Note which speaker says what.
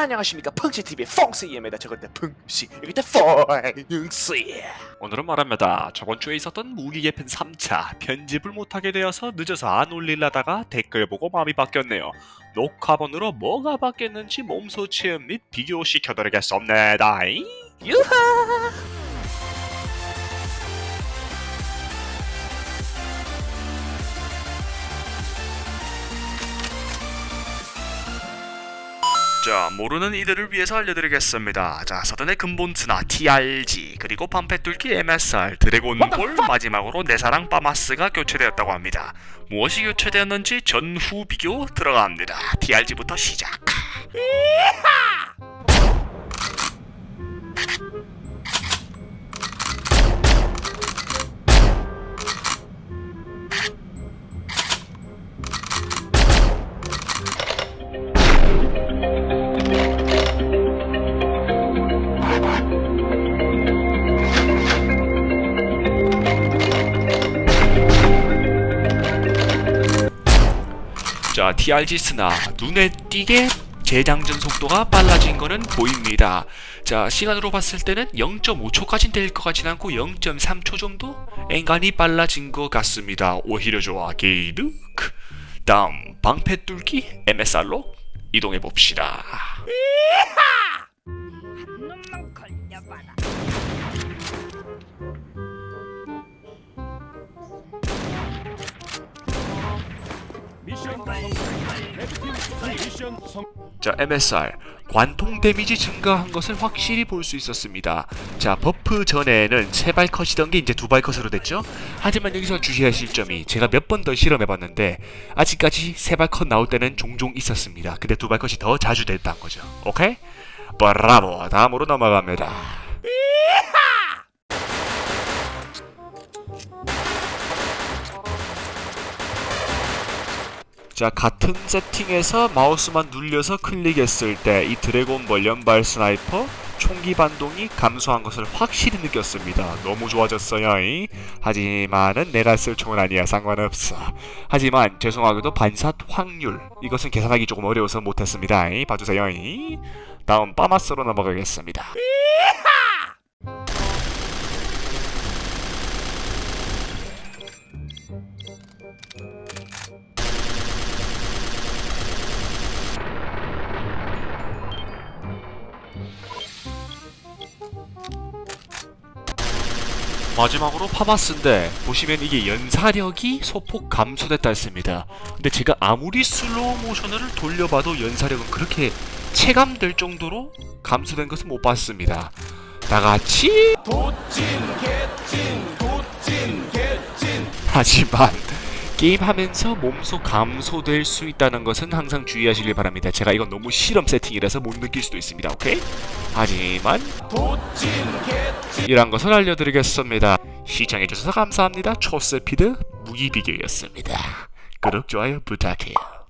Speaker 1: 안녕하십니까 펑치TV의 펑스이입니다 저건데 펑시 이때 펑스
Speaker 2: 오늘은 말합니다. 저번 주에 있었던 무기 개편 3차 편집을 못하게 되어서 늦어서 안 올리려다가 댓글 보고 마음이 바뀌었네요. 녹화본으로 뭐가 바뀌었는지 몸소 체험 및 비교 시켜드리겠습니다.
Speaker 1: 유하
Speaker 2: 자, 모르는 이들을 위해서 알려드리겠습니다. 자, 서든의 근본츠나 TRG, 그리고 반패 뚫기 MSR, 드래곤볼, 마지막으로 내 사랑 빠마스가 교체되었다고 합니다. 무엇이 교체되었는지 전후 비교 들어갑니다. TRG부터 시작. 자, TRG 스나 눈에 띄게 재장전 속도가 빨라진 거는 보입니다. 자, 시간으로 봤을 때는 0.5초까지는 될 것 같진 않고 0.3초 정도 앵간히 빨라진 것 같습니다. 오히려 좋아, 게이드. 다음 방패 뚫기 MSR로 이동해 봅시다. 자, MSR 관통 데미지 증가한 것을 확실히 볼 수 있었습니다. 자, 버프 전에는 세 발 컷이던 게 이제 두 발 컷으로 됐죠. 하지만 여기서 주의하실 점이 제가 몇 번 더 실험해봤는데 아직까지 세 발 컷 나올 때는 종종 있었습니다. 근데 두 발 컷이 더 자주 됐다는 거죠. 오케이? 브라보. 다음으로 넘어갑니다. 자 같은 세팅에서 마우스만 눌려서 클릭했을 때 이 드래곤볼 연발 스나이퍼 총기 반동이 감소한 것을 확실히 느꼈습니다. 너무 좋아졌어요. 이. 하지만은 내가 쓸 총은 아니야. 상관없어. 하지만 죄송하게도 반사 확률 이것은 계산하기 조금 어려워서 못했습니다. 이. 봐주세요. 이. 다음 빠마스로 넘어가겠습니다. 마지막으로 파마스인데 보시면 이게 연사력이 소폭 감소됐다 했습니다. 근데 제가 아무리 슬로우 모션을 돌려봐도 연사력은 그렇게 체감될 정도로 감소된 것은 못 봤습니다. 나같이 하지만 게임하면서 몸소 감소될 수 있다는 것은 항상 주의하시길 바랍니다. 제가 이건 너무 실험 세팅이라서 못 느낄 수도 있습니다. 오케이? 하지만 이란 것을 알려드리겠습니다. 시청해주셔서 감사합니다. 초스피드 무기비교였습니다. 구독, 좋아요 부탁해요.